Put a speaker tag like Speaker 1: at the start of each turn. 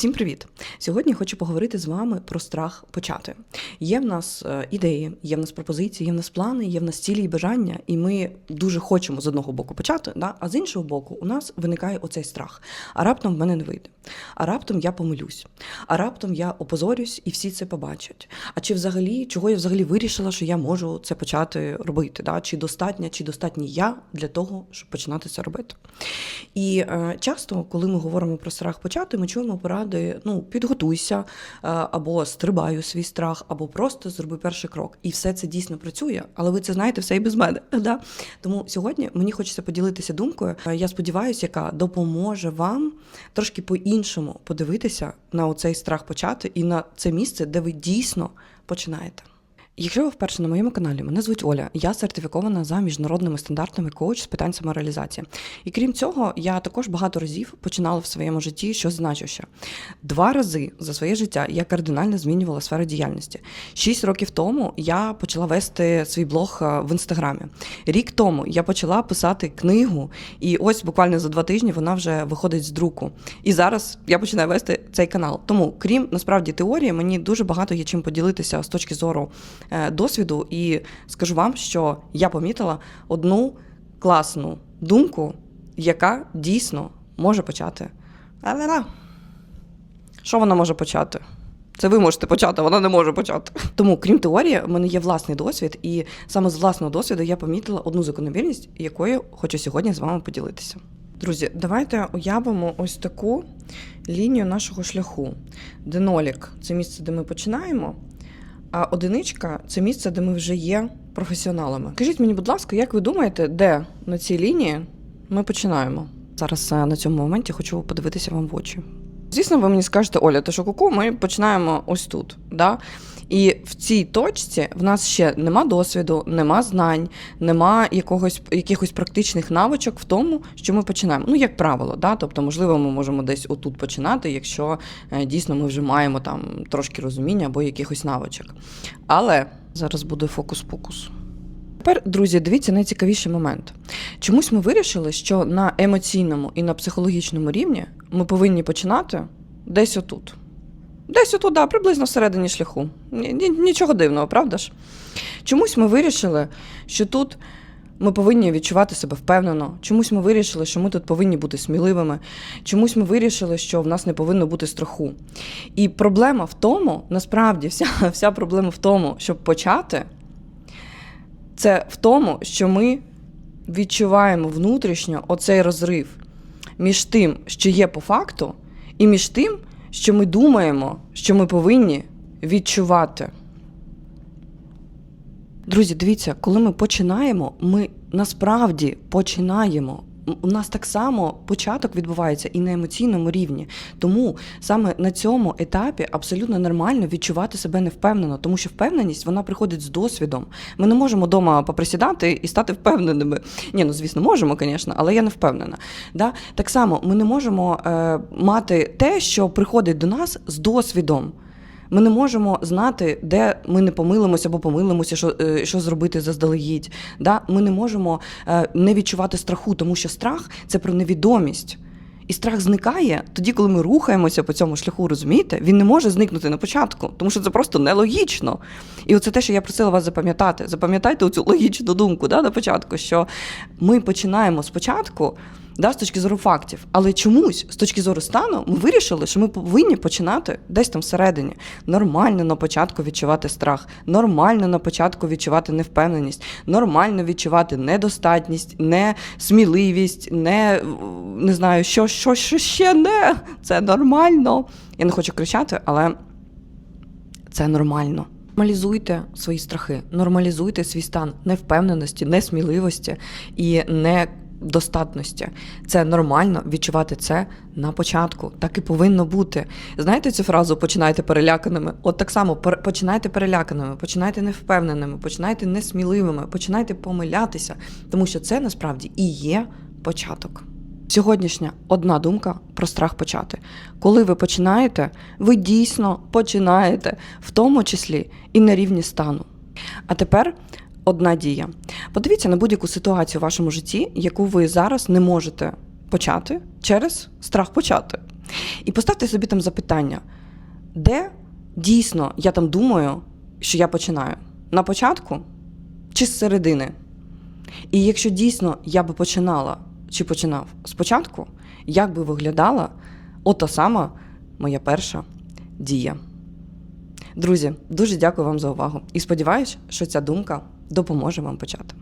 Speaker 1: Всім привіт! Сьогодні хочу поговорити з вами про страх почати. Є в нас е, ідеї, є в нас пропозиції, є в нас плани, є в нас цілі і бажання, і ми дуже хочемо з одного боку почати, да? а з іншого боку, у нас виникає оцей страх. А раптом в мене не вийде. А раптом я помилюсь. А раптом я опозорюсь і всі це побачать. А чи взагалі, чого я взагалі вирішила, що я можу це почати робити? Да? Чи достатня, чи достатній я для того, щоб починати це робити? І е, часто, коли ми говоримо про страх почати, ми чуємо поради: ну, підготуйся, е, або стрибай у свій страх, або просто зроби перший крок. І все це дійсно працює, але ви це знаєте все і без мене. Да? Тому сьогодні мені хочеться поділитися думкою. е, Я сподіваюся, яка допоможе вам трошки по-іншому подивитися на оцей страх почати і на це місце, де ви дійсно починаєте. Якщо ви вперше на моєму каналі, мене звуть Оля, я сертифікована за міжнародними стандартами коуч з питань самореалізації. І крім цього, я також багато разів починала в своєму житті щось значуще. Два рази за своє життя я кардинально змінювала сферу діяльності. Шість років тому я почала вести свій блог е, в інстаграмі. Рік тому я почала писати книгу, і ось буквально за два тижні вона вже виходить з друку. І зараз я починаю вести цей канал. Тому, крім насправді теорії, мені дуже багато є чим поділитися з точки зору досвіду. І скажу вам, що я помітила одну класну думку, яка дійсно може почати. Ла-ла-ла. Що вона може почати? Це ви можете почати, вона не може почати. Тому, крім теорії, в мене є власний досвід, і саме з власного досвіду я помітила одну закономірність, якою хочу сьогодні з вами поділитися. Друзі, давайте уявимо ось таку лінію нашого шляху, де нолік це місце, де ми починаємо, а одиничка це місце, де ми вже є професіоналами. Кажіть мені, будь ласка, як ви думаєте, де на цій лінії ми починаємо? Зараз е, на цьому моменті хочу подивитися вам в очі. Звісно, ви мені скажете, Оля, ти що куку, ми починаємо ось тут. Да? І в цій точці в нас ще нема досвіду, нема знань, нема якогось, якихось практичних навичок в тому, що ми починаємо. Ну, як правило, да? тобто, можливо, ми можемо десь отут починати, якщо е, дійсно ми вже маємо там трошки розуміння або якихось навичок. Але зараз буде фокус-покус. Тепер, друзі, дивіться найцікавіший момент. Чомусь ми вирішили, що на емоційному і на психологічному рівні ми повинні починати десь отут. Десь отут, да, приблизно всередині шляху. Ні- ні- Нічого дивного, правда ж? Чомусь ми вирішили, що тут ми повинні відчувати себе впевнено. Чомусь ми вирішили, що ми тут повинні бути сміливими. Чомусь ми вирішили, що в нас не повинно бути страху. І проблема в тому, насправді, вся, вся проблема в тому, щоб почати, це в тому, що ми відчуваємо внутрішньо оцей розрив між тим, що є по факту, і між тим, що ми думаємо, що ми повинні відчувати. Друзі, дивіться, коли ми починаємо, ми насправді починаємо. У нас так само початок відбувається і на емоційному рівні. Тому саме на цьому етапі абсолютно нормально відчувати себе невпевнено, тому що впевненість вона приходить з досвідом. Ми не можемо вдома поприсідати і стати впевненими. Ні, ну звісно, можемо, звісно, але я не впевнена. Да? Так само ми не можемо е, мати те, що приходить до нас з досвідом. Ми не можемо знати, де ми не помилимося або помилимося, що, е, що зробити заздалегідь. Да? Ми не можемо е, не відчувати страху, тому що страх це про невідомість. І страх зникає тоді, коли ми рухаємося по цьому шляху, розумієте? Він не може зникнути на початку, тому що це просто нелогічно. І оце те, що я просила вас запам'ятати. Запам'ятайте оцю логічну думку да, на початку, що ми починаємо спочатку да, з точки зору фактів, але чомусь з точки зору стану ми вирішили, що ми повинні починати десь там всередині. Нормально на початку відчувати страх, нормально на початку відчувати невпевненість, нормально відчувати недостатність, несміливість, не, не знаю, що, що, що ще не. Це нормально. Я не хочу кричати, але це нормально. Нормалізуйте свої страхи, нормалізуйте свій стан невпевненості, несміливості і недостатності. Це нормально відчувати це на початку. Так і повинно бути. Знаєте цю фразу починайте переляканими? От так само починайте переляканими, починайте невпевненими, починайте несміливими, починайте помилятися, тому що це насправді і є початок. Сьогоднішня одна думка про страх почати. Коли ви починаєте, ви дійсно починаєте, в тому числі і на рівні стану. А тепер одна дія. Подивіться на будь-яку ситуацію в вашому житті, яку ви зараз не можете почати через страх почати. І поставте собі там запитання, де дійсно я там думаю, що я починаю? На початку чи з середини? І якщо дійсно я би починала чи починав спочатку, як би виглядала ота сама моя перша дія? Друзі, дуже дякую вам за увагу і сподіваюся, що ця думка допоможе вам почати.